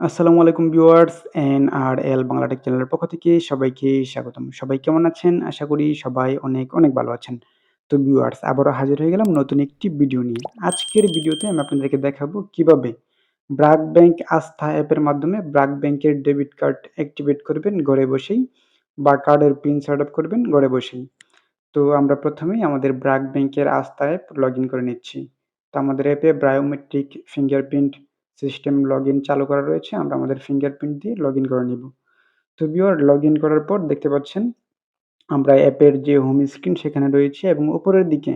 আসসালামু আলাইকুম viewers N R L Bangla tech চ্যানেলের পক্ষ থেকে সবাইকে স্বাগতম। সবাই কেমন আছেন? আশা করি সবাই অনেক অনেক ভালো আছেন। তো ভিউয়ার্স, আবারও হাজির হয়ে গেলাম নতুন একটি ভিডিও নিয়ে। আজকের ভিডিওতে আমি আপনাদেরকে দেখাবো কীভাবে ব্রাক ব্যাংক আস্থা অ্যাপের মাধ্যমে ব্রাক ব্যাংকের ডেবিট কার্ড অ্যাক্টিভেট করবেন ঘরে বসেই বা কার্ডের পিন সেট আপ করবেন ঘরে বসেই। তো আমরা প্রথমেই আমাদের ব্রাক ব্যাংকের আস্থা অ্যাপ লগ করে নিচ্ছি। তো আমাদের অ্যাপে বায়োমেট্রিক ফিঙ্গারপ্রিন্ট সিস্টেম লগ চালু করা রয়েছে, আমরা আমাদের ফিঙ্গারপ্রিন্ট দিয়ে লগ করে নিব। তো ভিওর লগ করার পর দেখতে পাচ্ছেন, আমরা অ্যাপের যে হোম স্ক্রিন সেখানে রয়েছে এবং উপরের দিকে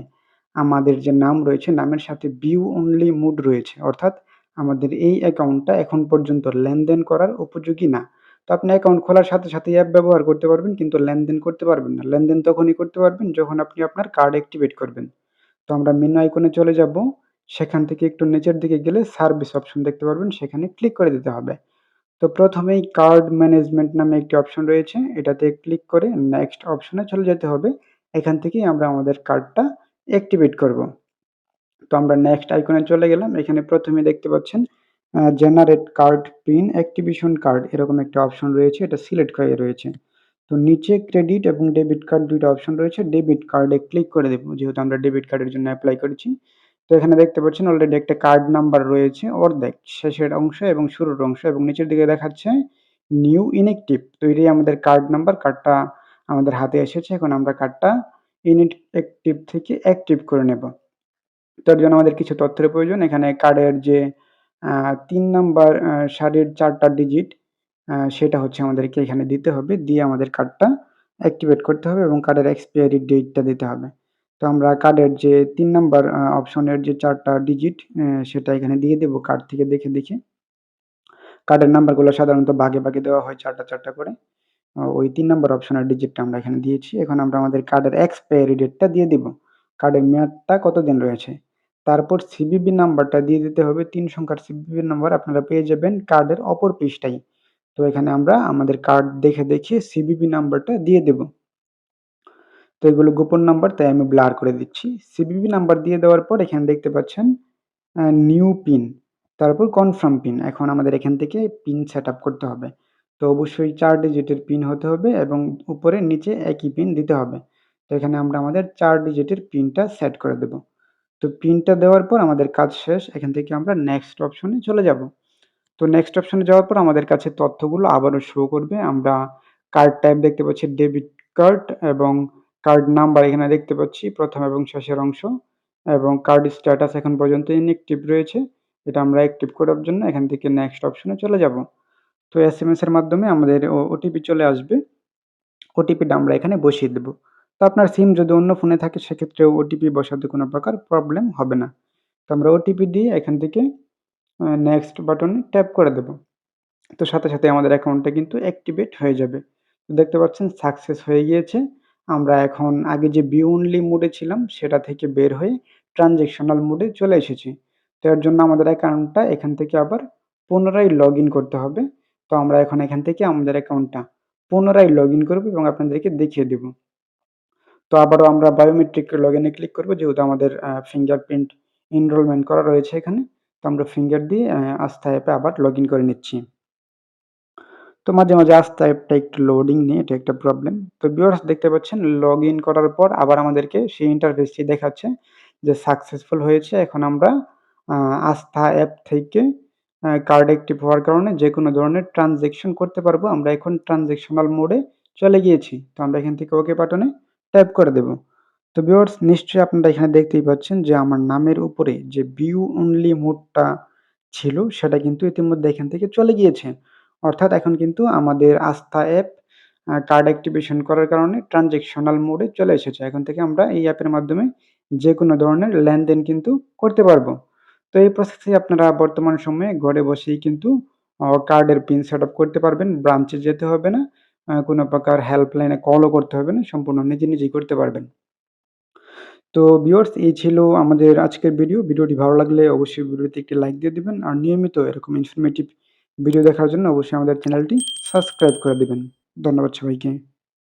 আমাদের যে নাম রয়েছে, নামের সাথে ভিউ অনলি মুড রয়েছে। অর্থাৎ আমাদের এই অ্যাকাউন্টটা এখন পর্যন্ত লেনদেন করার উপযোগী না। তো আপনি অ্যাকাউন্ট খোলার সাথে সাথে অ্যাপ ব্যবহার করতে পারবেন, কিন্তু লেনদেন করতে পারবেন না। লেনদেন তখনই করতে পারবেন যখন আপনি আপনার কার্ড অ্যাক্টিভেট করবেন। তো আমরা মেনু আইকনে চলে যাব। সেখান থেকে একটু নিচের দিকে গেলে সার্ভিস অপশন দেখতে পারবেন, সেখানে ক্লিক করে দিতে হবে। তো প্রথমেই কার্ড ম্যানেজমেন্ট নামে একটি অপশন রয়েছে, এটাতে ক্লিক করে নেক্সট অপশনে চলে যেতে হবে। এখান থেকেই আমরা আমাদের কার্ডটা অ্যাক্টিভেট করব। তো আমরা নেক্সট আইকনে চলে গেলাম, এখানে প্রথমে দেখতে পাচ্ছেন generate card PIN activation card এরকম একটা অপশন রয়েছে, এটা সিলেক্ট করা রয়েছে। তো নিচে ক্রেডিট এবং ডেবিট কার্ড দুইটা অপশন রয়েছে ডেবিট কার্ডে ক্লিক করে দেবো, যেহেতু আমরা ডেবিট কার্ডের জন্য অ্যাপ্লাই করেছি। তো এখানে দেখতে পাচ্ছেন অলরেডি একটা কার্ড নাম্বার রয়েছে অর্ধেক, শেষের অংশ এবং শুরুর অংশ এবং নিচের দিকে দেখাচ্ছে নিউ ইনএক্টিভ তো এটাই আমাদের কার্ড নাম্বার কার্ডটা আমাদের হাতে এসেছে, এখন আমরা কার্ডটা ইনএক্টিভ থেকে অ্যাক্টিভ করে নেব। তার জন্য আমাদের কিছু তথ্যের প্রয়োজন, এখানে কার্ডের যে তিন নাম্বার সারির চারটা ডিজিট সেটা হচ্ছে আমাদেরকে এখানে দিতে হবে, দিয়ে আমাদের কার্ডটা অ্যাক্টিভেট করতে হবে এবং কার্ডের এক্সপায়ারি ডেটটা দিতে হবে। তো আমরা কার্ডের যে তিন নাম্বার অপশনের যে চারটা ডিজিট সেটা এখানে দিয়ে দেবো কার্ড থেকে দেখে দেখে। কার্ডের নাম্বারগুলো সাধারণত ভাগে ভাগে দেওয়া হয় চারটা চারটা করে। ওই তিন নাম্বার অপশনের ডিজিটটা আমরা এখানে দিয়েছি। এখন আমরা আমাদের কার্ডের এক্সপায়ারি ডেটটা দিয়ে দিব। কার্ডের মেয়াদটা কতদিন রয়েছে? তারপর সিবিবি নাম্বারটা দিয়ে দিতে হবে। তিন সংখ্যার সিবিবি নাম্বার আপনারা পেয়ে যাবেন কার্ডের অপর পৃষ্ঠায়। তো এখানে আমরা আমাদের কার্ড দেখে দেখে সিবিবি নাম্বারটা দিয়ে দেব। তো এগুলো গোপন নাম্বার, তাই আমি ব্লার করে দিচ্ছি। সিবিবি নাম্বার দিয়ে দেওয়ার পর এখানে দেখতে পাচ্ছেন নিউ পিন তারপর কনফার্ম পিন এখন আমাদের এখান থেকে পিন সেট করতে হবে। তো অবশ্যই চার ডিজিটের পিন হতে হবে এবং উপরে, নিচে একই পিন দিতে হবে। তো এখানে আমরা আমাদের চার ডিজিটের পিনটা সেট করে দেব। তো পিনটা দেওয়ার পর আমাদের কাজ শেষ। এখান থেকে আমরা নেক্সট অপশনে চলে যাব। তো নেক্সট অপশনে যাওয়ার পর আমাদের কাছে তথ্যগুলো আবারও শো করবে। আমরা কার্ড টাইপ দেখতে পাচ্ছি ডেবিট কার্ড এবং কার্ড নাম্বার এখানে দেখতে পাচ্ছি, প্রথম এবং শেষের অংশ। এবং কার্ড স্ট্যাটাস এখন পর্যন্ত ইনএক্টিভ রয়েছে। এটা আমরা অ্যাক্টিভ করার জন্য এখান থেকে নেক্সট অপশনে চলে যাব। তো এস এম এর মাধ্যমে আমাদের ওটিপি চলে আসবে। ওটিপিটা আমরা এখানে বসিয়ে দেব। তো আপনার সিম যদি অন্য ফোনে থাকে সেক্ষেত্রে ওটিপি বসাতে কোনো প্রকার প্রবলেম হবে না। তো আমরা ওটিপি দিয়ে এখান থেকে নেক্সট বাটনে ট্যাপ করে দেব। তো সাথে সাথে আমাদের অ্যাকাউন্টটা কিন্তু অ্যাক্টিভেট হয়ে যাবে। তো দেখতে পাচ্ছেন সাকসেস হয়ে গিয়েছে। আমরা এখন আগে যে বি অনলি মোডে ছিলাম, সেটা থেকে বের হয়ে ট্রানজেকশনাল মোডে চলে এসেছি। তো এর জন্য আমাদের অ্যাকাউন্টটা এখান থেকে আবার পুনরায় লগ করতে হবে। তো আমরা এখন এখান থেকে আমাদের অ্যাকাউন্টটা পুনরায় লগ ইন করব এবং আপনাদেরকে দেখিয়ে দেব। তো আবারও আমরা বায়োমেট্রিক লগ ইনে ক্লিক করব, যেহেতু আমাদের ফিঙ্গারপ্রিন্ট এনরোলমেন্ট করা রয়েছে এখানে। তো আমরা ফিঙ্গার দিয়ে আস্থা অ্যাপে আবার লগ করে নিচ্ছি। তো মাঝে মাঝে আস্থা অ্যাপটা একটু লোডিং নিয়ে এটা একটা প্রবলেম তো ভিউয়ার্স দেখতে পাচ্ছেন লগ ইন করার পর আবার আমাদেরকে সেই ইন্টারফেসটি দেখাচ্ছে যে সাকসেসফুল হয়েছে। এখন আমরা আস্থা অ্যাপ থেকে কার্ড অ্যাক্টিভ হওয়ার কারণে যে কোনো ধরনের ট্রানজেকশন করতে পারব। আমরা এখন ট্রানজেকশনাল মোডে চলে গিয়েছি। তো আমরা এখান থেকে ওকে বাটনে ট্যাপ করে দেব। তো ভিউয়ার্স নিশ্চয়ই আপনারা এখানে দেখতেই পাচ্ছেন যে আমার নামের উপরে যে ভিউ অনলি মোডটা ছিল, সেটা কিন্তু ইতিমধ্যে এখান থেকে চলে গিয়েছে। অর্থাৎ এখন কিন্তু আমাদের আস্থা অ্যাপ কার্ড অ্যাক্টিভেশন করার কারণে ট্রানজেকশনাল মোডে চলে এসেছে। এখন থেকে আমরা এই অ্যাপের মাধ্যমে যে কোনো ধরনের লেনদেন কিন্তু করতে পারব। তো এই প্রসেসে আপনারা বর্তমান সময়ে ঘরে বসেই কিন্তু কার্ডের পিন সেট করতে পারবেন। ব্রাঞ্চে যেতে হবে না কোনো প্রকার হেল্পলাইনে কলও করতে হবে না, সম্পূর্ণ নিজে নিজেই করতে পারবেন। তো ভিউয়ার্স এই ছিল আমাদের আজকের ভিডিও ভিডিওটি ভালো লাগলে অবশ্যই ভিডিওতে একটি লাইক দিয়ে দিবেন। আর নিয়মিত এরকম ইনফরমেটিভ ভিডিও দেখার জন্য অবশ্যই আমাদের চ্যানেলটি সাবস্ক্রাইব করে দেবেন। ধন্যবাদ সবাইকে।